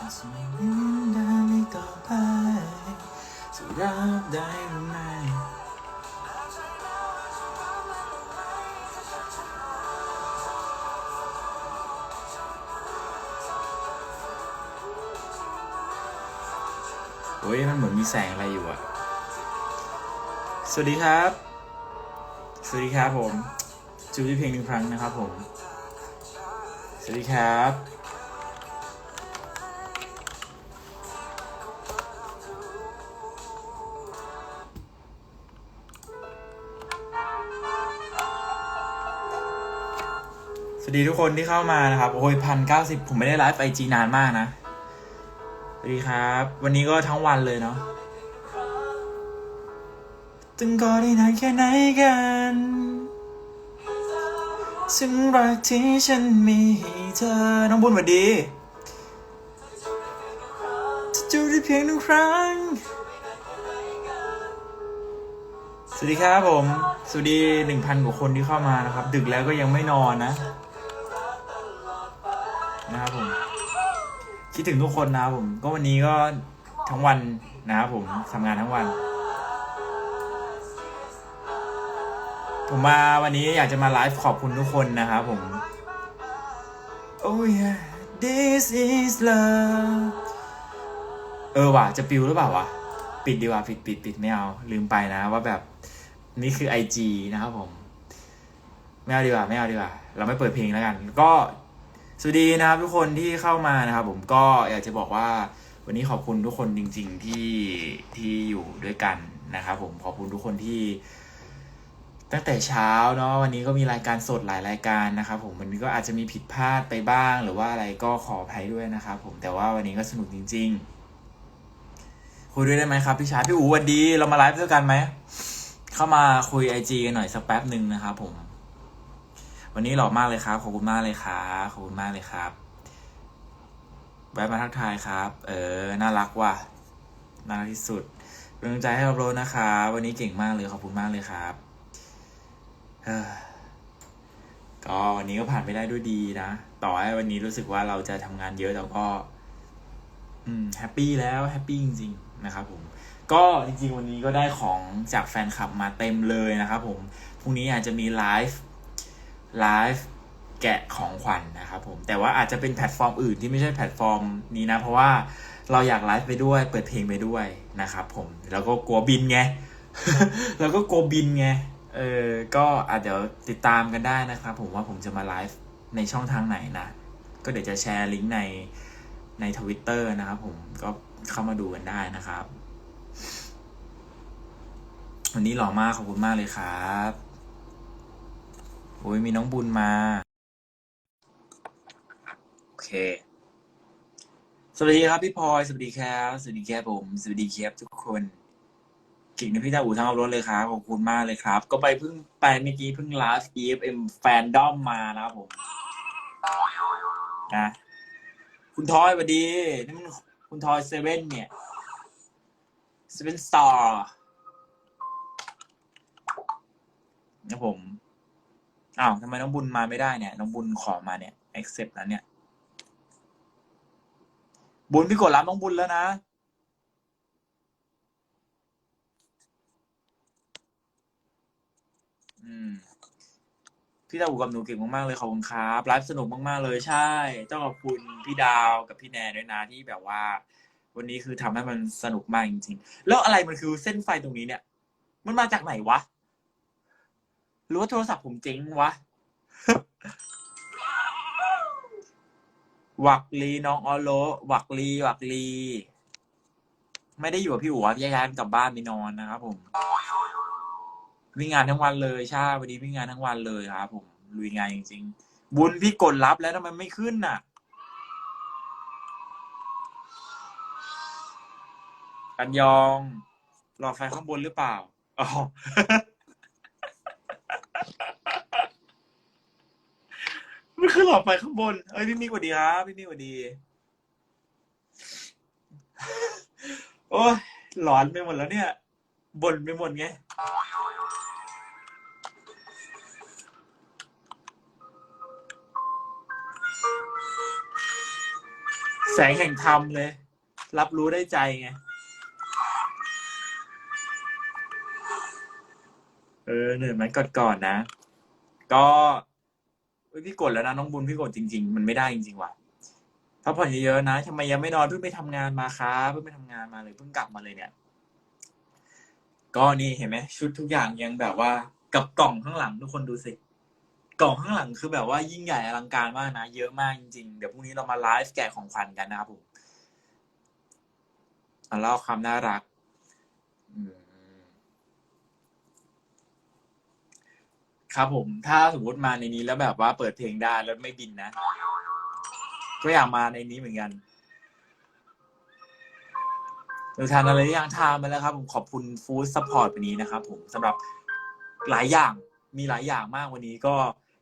จะไม่เหมือนเดิมอีกต่อไปจะรับได้หรือไม่โอ้ยมันเหมือนมีแสงอะไรอยู่อะสวัสดีครับ สวัสดีครับผม จูที่เพลงหนึ่งครั้งนะครับผม สวัสดีครับ วัสดีทุกคนที่เข้ามานะครับ โอ้ยพันเก้าสิบผมไม่ได้ไลฟ์ไอจีนานมากนะ สวัสดีครับ วันนี้ก็ทั้งวันเลยเนาะตึงก็ได้นานแค่ไหนกันซึ่งรักที่ฉันมีให้เธอ น้องบุญสวัสดีจะจูได้เพียงหนึ่งครั้ง สวัสดีครับผม สวัสดีหนึ่งพันกว่าคนที่เข้ามานะครับ ดึกแล้วก็ยังไม่นอนนะ นะครับผมคิดถึงทุกคนนะครับผมก็วันนี้ก็ทั้งวันนะครับผมทำงานทั้งวัน ผมมาวันนี้อยากจะมาไลฟ์ขอบคุณทุกคนนะครับผม Oh yeah this is love เออว่ะจะปิวหรือเปล่าวะปิดดีกว่าปิดปิดปิดไม่เอาลืมไปนะว่าแบบนี่คือ IG นะครับผม ไม่เอาดีกว่า ไม่เอาดีกว่า เราไม่เปิดเพลงแล้วกัน ก็ สวัสดีนะครับทุกคนที่เข้ามานะครับ ผมก็อยากจะบอกว่า วันนี้ขอบคุณทุกคนจริง ๆที่ที่อยู่ด้วยกันนะครับ ผมขอบคุณทุกคนที่ตั้งแต่เช้าเนาะวันนี้ก็มีรายการสดหลายรายการนะครับผมวันนี้ก็อาจจะมีผิดพลาดไปบ้างหรือว่าอะไรก็ขออภัยด้วยนะครับผมแต่ว่าวันนี้ก็สนุกจริง ๆ คุยด้วยได้ไหมครับพี่ชายพี่อูวัสดีเรามาไลฟ์ด้วยกันไหมเข้ามาคุยไอจีกันหน่อยสักแป๊บหนึ่งนะครับผม วันนี้หล่อมากเลยครับ ขอบคุณมากเลยครับขอบคุณมากเลยครับแวะมาทักทายครับ เออ น่ารักว่ะ น่ารักที่สุดเป็นกำลังใจให้เราโรจน์นะครับ วันนี้เก่งมากเลย ขอบคุณมากเลยครับเฮ้อก็วันนี้ก็ผ่านไปได้ด้วยดีนะ ต่อให้วันนี้รู้สึกว่าเราจะทำงานเยอะแต่ก็ อืม แฮปปี้แล้วแฮปปี้จริงๆนะครับผม ก็จริงๆ วันนี้ก็ได้ของจากแฟนคลับมาเต็มเลยนะครับผม พรุ่งนี้อาจจะมีไลฟ์ ไลฟ์แกะของขวัญนนะครับผมแต่ว่าอาจจะเป็นแพลตฟอร์มอื่นที่ไม่ใช่แพลตฟอร์มนี้นะ เพราะว่าเราอยากไลฟ์ไปด้วย เปิดเพลงไปด้วยนะครับผมแล้วก็กลัวบินไงแล้วก็กลัวบินไงเออก็อาจจะติดตามกันได้นะครับผมว่าผมจะมาไลฟ์ในช่องทางไหนนะ ก็เดี๋ยวจะแชร์ลิงก์ในในทวิตเตอร์นะครับผมก็เข้ามาดูกันได้นะครับ วันนี้หล่อมากขอบคุณมากเลยครับ โอ้ยมีน้องบุญมา โอเค สวัสดีครับพี่พลอยสวัสดีครับ สวัสดีครับผม สวัสดีครับทุกคนเก่งนะพี่ตาอู่ทั้งเอารถเลยครับขอบคุณมากเลยครับ ก็ไปเพิ่งไปเมื่อกี้เพิ่งไลฟ์ EFM แฟนดอมมานะครับผมนะคุณทอยสวัสดีนี่มันคุณทอยเซเว่นเนี่ยเซเว่นสตาร์นะผม อ้าวทำไมน้องบุญมาไม่ได้เนี่ยน้องบุญขอมาเนี่ย accept แล้วเนี่ย บุญพี่กดรับน้องบุญแล้วนะอืมพี่ดาวกับหนูเก่งมากๆเลยขอบคุณครับไลฟ์สนุกมากๆเลยใช่ต้องขอบคุณพี่ดาวกับพี่แนนด้วยนะที่แบบว่า วันนี้คือทำให้มันสนุกมากจริง ๆ แล้วอะไรมันคือเส้นไฟตรงนี้เนี่ย มันมาจากไหนวะ หรือว่าโทรศัพท์ผมเจ๊งวะหวักลีน้องออโลหวักลีหวักลี ไม่ได้อยู่กับพี่หัวพี่ย้ายกลับบ้านไปนอนนะครับ ผม วิ่งงานทั้งวันเลยใช่วันนี้วิ่งงานทั้งวันเลยครับผมลุยงานจริงๆ บุญพี่กดรับแล้วทำไมไม่ขึ้นน่ะ กันยอง หลอดไฟข้างบนหรือเปล่าอ๋อ มันคื อหลอดไฟข้างบน เอ้ยพี่มีกว่าดีครับ พี่มีกว่าดี โอ้ยหลอนไปหมดแล้วเนี่ยบ่นไปหมดไง แสงแห่งธรรมเลย รับรู้ได้ใจไง เออเหนื่อยไหมกดก่อนนะ ก็ เฮ้ยพี่กดแล้วนะน้องบุญพี่กดจริง ๆ มันไม่ได้จริงๆว่ะพักผ่อนเยอะๆนะทำไมยังไม่นอนเพิ่งไปทำงานมาครับเพิ่งไปทำงานมาเลยเพิ่งกลับมาเลยเนี่ย ก็นี่เห็นไหมชุดทุกอย่างยังแบบว่า กับกล่องข้างหลังทุกคนดูสิกล่องข้างหลังคือแบบว่ายิ่งใหญ่อลังการมากนะเยอะมากจริงๆเดี๋ยวพรุ่งนี้เรามาไลฟ์แกะของขวัญกันนะครับผมเล่าความน่ารัก อืม ครับผม ถ้าสมมติมาในนี้แล้วแบบว่าเปิดเพลงได้แล้วไม่บินนะ ก็อยากมาในนี้เหมือนกันเราทานอะไรหรือยังทานมาแล้วครับ ผมขอบคุณฟู้ดซัพพอร์ตวันนี้นะครับผมสำหรับหลายอย่างมีหลายอย่างมากวันนี้ก็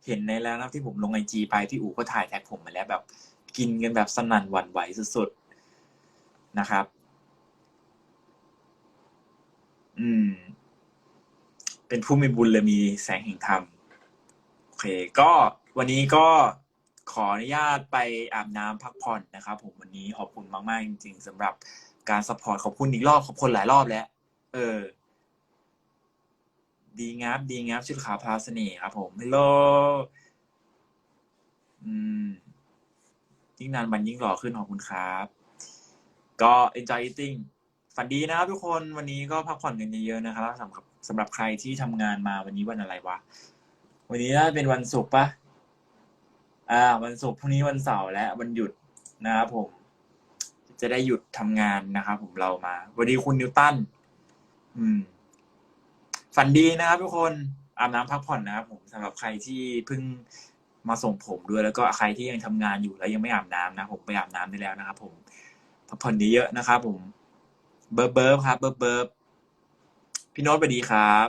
เห็นในแล้วนะที่ผมลงไอจีไปพี่อู๋ก็ถ่ายแท็กผมมาแล้วแบบ กินกันแบบสนั่นหวั่นไหวสุดๆนะครับ อืม เป็นผู้มีบุญเลยมีแสงแห่งธรรมโอเค ก็วันนี้ก็ขออนุญาตไปอาบน้ำพักผ่อนนะครับ ผมวันนี้ขอบคุณมากๆจริง ๆสำหรับการสปอร์ตขอบคุณอีกรอบขอบคุณหลายรอบแล้ว เออ ดีงับ ดีงับชุดขาวพาวเสน่ครับ ผมฮัลโหลอืมยิ่งนานวันยิ่งหล่อขึ้นขอบคุณครับ ก็ enjoy eating ฝันดีนะครับทุกคนวันนี้ก็พักผ่อนกันเยอะๆนะครับสำหรับสำหรับใครที่ทำงานมาวันนี้วันอะไรวะ วันนี้น่าจะเป็นวันศุกร์ปะอ่า วันศุกร์พรุ่งนี้วันเสาร์และวันหยุดนะครับผม จะได้หยุดทำงานนะครับผมเรามาสวันนี้คุณนิวตันอืม ฝันดีนะครับทุกคนอาบน้ำพักผ่อนนะครับผมสำหรับใครที่เพิ่งมาส่งผมด้วยแล้วก็ใครที่ยังทำงานอยู่แล้วยังไม่อาบน้ำนะผมไปอาบน้ำได้แล้วนะครับผมพักผ่อนเยอะๆนะครับผม เบิร์บเบิร์บครับ เบิร์บเบิร์บพี่โน้ตสวัสดีครับ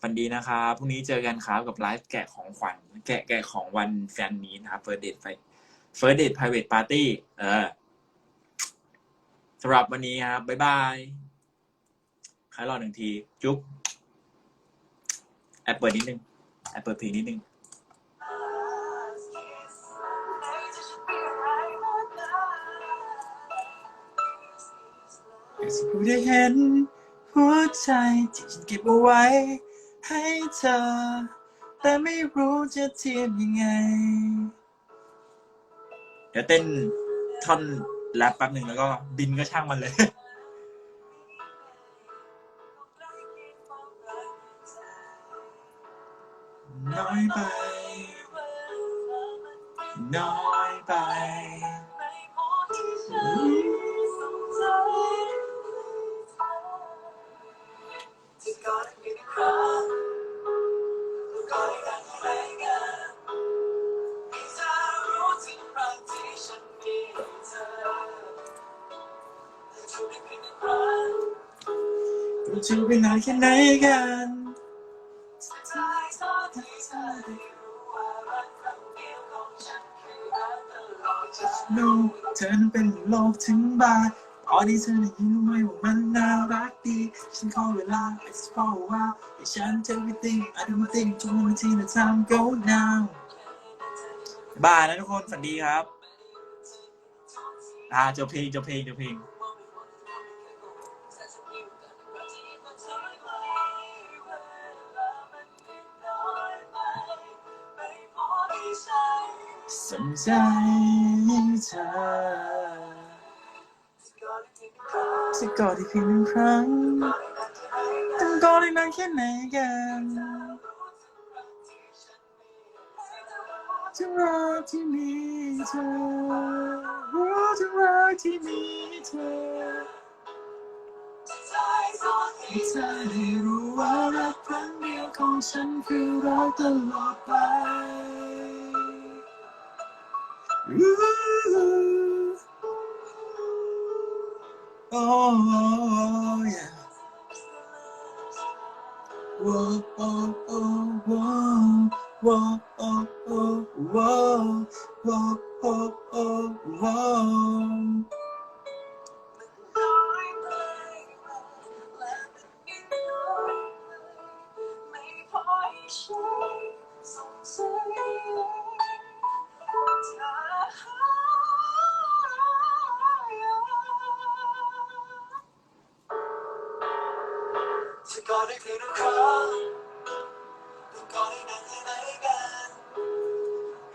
ฝันดีนะครับพรุ่งนี้เจอกันครับกับไลฟ์แกะของขวัญแกะแกะของวันแฟนมีตนะครับเฟิร์สเดทไฟเฟิร์สเดทไพรเวทปาร์ตี้เออสำหรับวันนี้ครับ บ๊ายบายใครรอหนึ่งที จุ๊บแอบเปิดนิดนึงแอบเปิดเพลงนิดนึงากจะพูดให้เห็น หัวใจที่ฉันเก็บเอาไว้ ให้เธอ แต่ไม่รู้จะเทียบยังไง เดี๋ยวเต้นท่อนแรปแป๊บหนึ่งแล้วก็บินก็ช่างมันเลยน้อยไป น้อยไป เราจะไปไหนแค่ไหนกันโลกเธอนั้นเป็นโลกถึงบานตอนที่เธอได้ยินไหมว่ามันน่ารักดี ฉันขอเวลา it's for a while ให้ฉัน tell everything I do my thing ทุกนาทีใน time go now บายนะทุกคน ฝันดีครับ อ่าจบเพลงจบเพลงจบเพลง สนใจเธอจะกอดอีกเพียงหนึ่งครั้งต้องกอดได้นานแค่ไหนกันจะรอที่มีเธอรู้จะรอที่มีเธอให้เธอได้รู้ว่ารักครั้งเดียวของฉันคือรักตลอดไป Ooh. Oh, yeah. Whoa, oh, oh, whoa, whoa, oh, oh, whoa, whoa, oh, oh, whoa. จะกอดได้เพียงทุกครั้งต้องกอดให้นานแค่ไหนกัน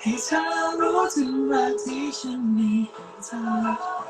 ให้เธอรู้ถึงรักที่ฉันมีให้เธอ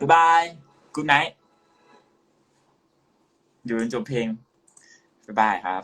บ๊ายบายกูไนท์อยู่จนจบเพลงบ๊ายบายครับ